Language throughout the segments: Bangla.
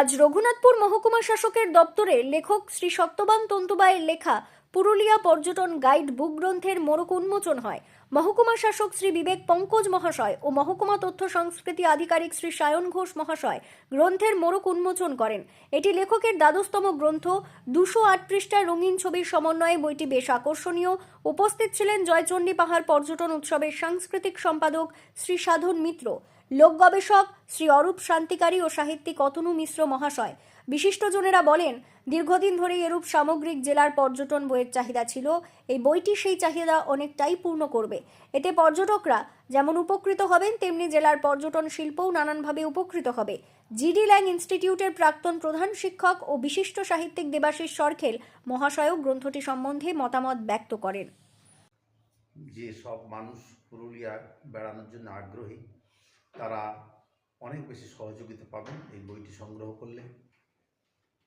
আজ রঘুনাথপুর মহকুমা শাসকের দপ্তরে লেখক শ্রী সত্যবান তন্তুবাইয়ের লেখা পুরুলিয়া পর্যটন গাইড বুক গ্রন্থের মোড়ক উন্মোচন হয়। মহকুমা শাসক শ্রী বিবেক পঙ্কজ মহাশয় ও মহকুমা তথ্য সংস্কৃতি আধিকারিক শ্রী সায়ন ঘোষ মহাশয় গ্রন্থের মোড়ক উন্মোচন করেন। এটি লেখকের দ্বাদশতম গ্রন্থ। দুশো আট পৃষ্ঠার রঙিন ছবির সমন্বয়ে বইটি বেশ আকর্ষণীয়। উপস্থিত ছিলেন জয়চণ্ডী পাহাড় পর্যটন উৎসবের সাংস্কৃতিক সম্পাদক শ্রী সাধন মিত্র। লোক গবেষক শ্রী অরূপ শান্তিকারী ও সাহিত্যিক অতনু মিশ্র মহাশয়। বিশিষ্টজনেরা বলেন, দীর্ঘদিন ধরে এরূপ সামগ্রিক জেলার পর্যটন বইয়ের চাহিদা ছিল। এই বইটি সেই চাহিদা অনেকটাই পূর্ণ করবে। এতে পর্যটকরা যেমন উপকৃত হবেন, তেমনি জেলার পর্যটন শিল্পও নানানভাবে উপকৃত হবে। জিডি ল্যাং ইনস্টিটিউটের প্রাক্তন প্রধান শিক্ষক ও বিশিষ্ট সাহিত্যিক দেবাশিস সরখেল মহাশয়ও গ্রন্থটি সম্বন্ধে মতামত ব্যক্ত করেন। যে সব মানুষ পুরুলিয়ার বেড়ানোর জন্য আগ্রহী তারা অনেক বেশি সহযোগিতা পাবেন এই বইটি সংগ্রহ করলে।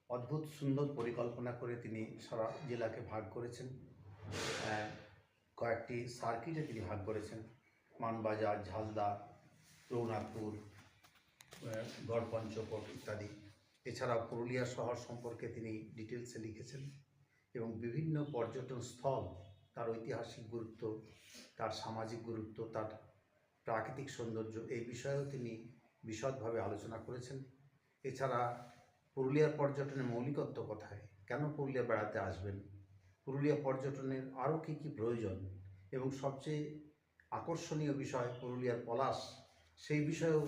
অদ্ভুত সুন্দর পরিকল্পনা করে তিনি সারা জেলাকে ভাগ করেছেন। কয়েকটি সার্কিটে তিনি ভাগ করেছেন। মানবাজার ঝালদা রঘুনাথপুর আহ, গড়পঞ্চকোট ইত্যাদি। এছাড়া পুরুলিয়া শহর সম্পর্কে তিনি ডিটেলসে লিখেছেন এবং বিভিন্ন পর্যটন স্থল তার ঐতিহাসিক গুরুত্ব তার সামাজিক গুরুত্ব তার প্রাকৃতিক সৌন্দর্য এই বিষয়েও তিনি বিশদভাবে আলোচনা করেছেন। এছাড়া পুরুলিয়ার পর্যটনের মৌলিকত্ব কোথায়? কেন পুরুলিয়া বেড়াতে আসবেন? পুরুলিয়া পর্যটনের আরও কী কী প্রয়োজন? এবং সবচেয়ে আকর্ষণীয় বিষয় পুরুলিয়ার পলাশ, সেই বিষয়েও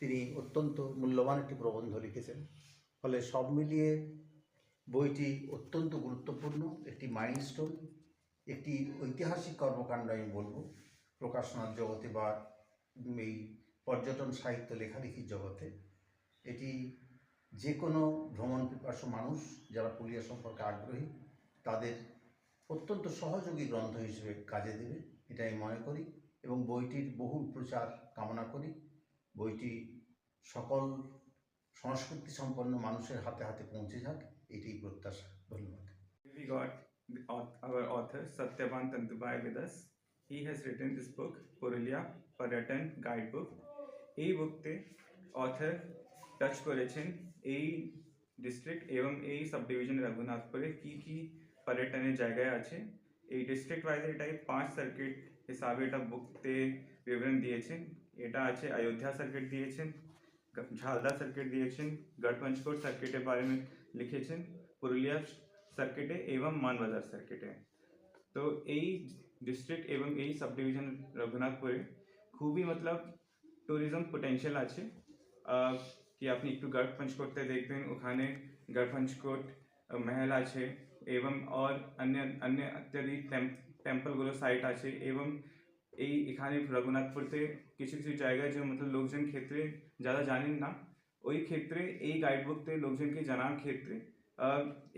তিনি অত্যন্ত মূল্যবান একটি প্রবন্ধ লিখেছেন। ফলে সব মিলিয়ে বইটি অত্যন্ত গুরুত্বপূর্ণ, একটি মাইলস্টোন, একটি ঐতিহাসিক কর্মকাণ্ড আমি বলব। প্রকাশনার জগতে বা এই পর্যটন সাহিত্য লেখালেখির জগতে। এটি যে কোনো ভ্রমণ পিপাসু মানুষ যারা পুরুলিয়া সম্পর্কে আগ্রহী তাদের অত্যন্ত সহযোগী গ্রন্থ হিসেবে কাজে দেবে এটা আমি মনে করি। এবং বইটির বহুল প্রচার কামনা করি। বইটি সকল সংস্কৃতি সম্পন্ন মানুষের হাতে হাতে পৌঁছে যাক এটাই প্রত্যাশা। ধন্যবাদ। We got our author Satyavan Tantubai with us. He has written this book, Purulia. Paratan Guidebook. এই বুকতে অথর টাচ করেছেন এই ডিস্ট্রিক্ট এবং এই সাব ডিভিশন রঘুনাথপুরে কি কি পর্যটনের জায়গায় আছে। এই ডিস্ট্রিক্ট ওয়াইজ এটাই পাঁচ সার্কিট হিসাবে এটা বুকতে বিবরণ দিয়েছেন। এটা আছে অযোধ্যা সার্কিট দিয়েছেন গ- ঝালদা সার্কিট দিয়েছেন গড়পঞ্চকোট সার্কিটের বারে में লিখেছেন, পুরুলিয়া সার্কিটে এবং মানবাজার সার্কিটে তো এই ডিস্ট্রিক্ট এবং এই সাব ডিভিশন রঘুনাথপুরে খুবই মতলব ট্যুরিজম পোটেন্সিয়াল আছে। কি আপনি একটু গড় পঞ্চকোটতে দেখবেন, ওখানে গড় পঞ্চকোট মহল আছে এবং অর অন্য অন্য অত্যাধিক টেম্পলগুলো সাইট আছে এবং এই এখানে রঘুনাথপুরতে কিছু কিছু জায়গায় যে মতলব লোকজন ক্ষেত্রে যারা জানেন না, ওই ক্ষেত্রে এই গাইড বুকতে লোকজনকে জানার ক্ষেত্রে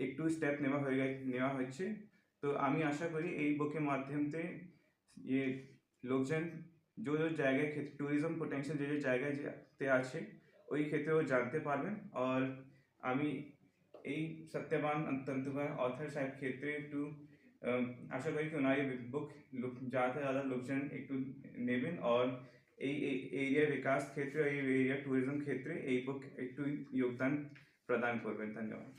একটু স্টেপ নেওয়া হয়ে নেওয়া হচ্ছে তো আমি আশা করি এই বুকের মাধ্যমে ইয়ে লোকজন যে যে জায়গায় ট্যুরিজম পোটেনশিয়াল যে যে জায়গায় যেতে আছে ওই ক্ষেত্রে ও জানতে পারবেন আর আমি এই সত্যবান তন্তুবাই অথর সাহেব ক্ষেত্রে একটু আহ, আশা করি কি ওনার বুক ज़्यादा ज़्यादा লোকজন একটু নেবেন আর এই এরিয়া বিকাশ ক্ষেত্রে এই এরিয়া ট্যুরিজম ক্ষেত্রে এই বুক একটু যোগদান প্রদান করবেন ধন্যবাদ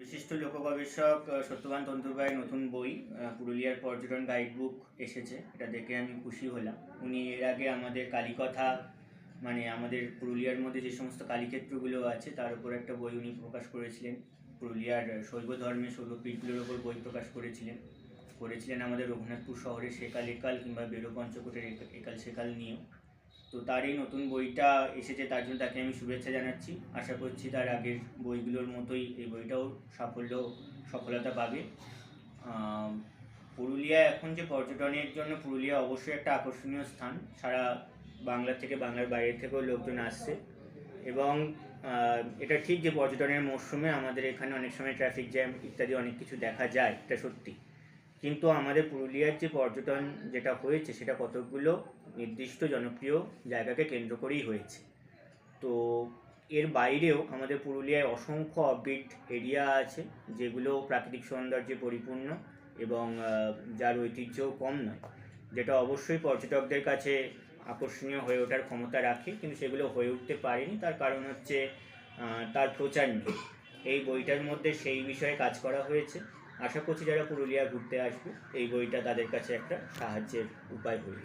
বিশিষ্ট লোক গবেষক সত্যবান তন্তুবাইয়ের নতুন বই পুরুলিয়ার পর্যটন গাইড বুক এসেছে। এটা দেখে আমি খুশি হলাম। উনি এর আগে আমাদের কালীকথা মানে আমাদের পুরুলিয়ার মধ্যে যে সমস্ত কালীক্ষেত্রগুলো আছে, তার উপর একটা বই উনি প্রকাশ করেছিলেন। পুরুলিয়ার শৈব ধর্মের শৈবপীঠগুলোর ওপর বই প্রকাশ করেছিলেন। করেছিলেন আমাদের রঘুনাথপুর শহরে সেকাল একাল কিংবা বেরো পঞ্চকোটের একাল সেকাল নিয়েও। তো তার এই নতুন বইটা এসেছে, তার জন্য তাকে আমি শুভেচ্ছা জানাচ্ছি। আশা করছি তার আগের বইগুলোর মতোই এই বইটাও সাফল্য, সফলতা পাবে। পুরুলিয়া এখন যে পর্যটনের জন্য, পুরুলিয়া অবশ্যই একটা আকর্ষণীয় স্থান। সারা বাংলা থেকে বাংলার বাইরে থেকেও লোকজন আসছে। এবং এটা ঠিক যে পর্যটনের মরশুমে আমাদের এখানে অনেক সময় ট্রাফিক জ্যাম ইত্যাদি অনেক কিছু দেখা যায়, এটা সত্যি। কিন্তু আমাদের পুরুলিয়ার যে পর্যটন যেটা হয়েছে, সেটা কতগুলো নির্দিষ্ট জনপ্রিয় জায়গাকে কেন্দ্র করেই হয়েছে। তো এর বাইরেও আমাদের পুরুলিয়ায় অসংখ্য অফবিট এরিয়া আছে, যেগুলো প্রাকৃতিক সৌন্দর্যে পরিপূর্ণ এবং যার ঐতিহ্যও কম নয়। যেটা অবশ্যই পর্যটকদের কাছে আকর্ষণীয় হয়ে ওঠার ক্ষমতা রাখে, কিন্তু সেগুলো হয়ে উঠতে পারেনি। তার কারণ হচ্ছে তার প্রচার নেই। এই বইটার মধ্যে সেই বিষয়ে কাজ করা হয়েছে। আশা করছি যারা পুরুলিয়া ঘুরতে আসবে, এই বইটা তাদের কাছে একটা সাহায্যের উপায় হয়ে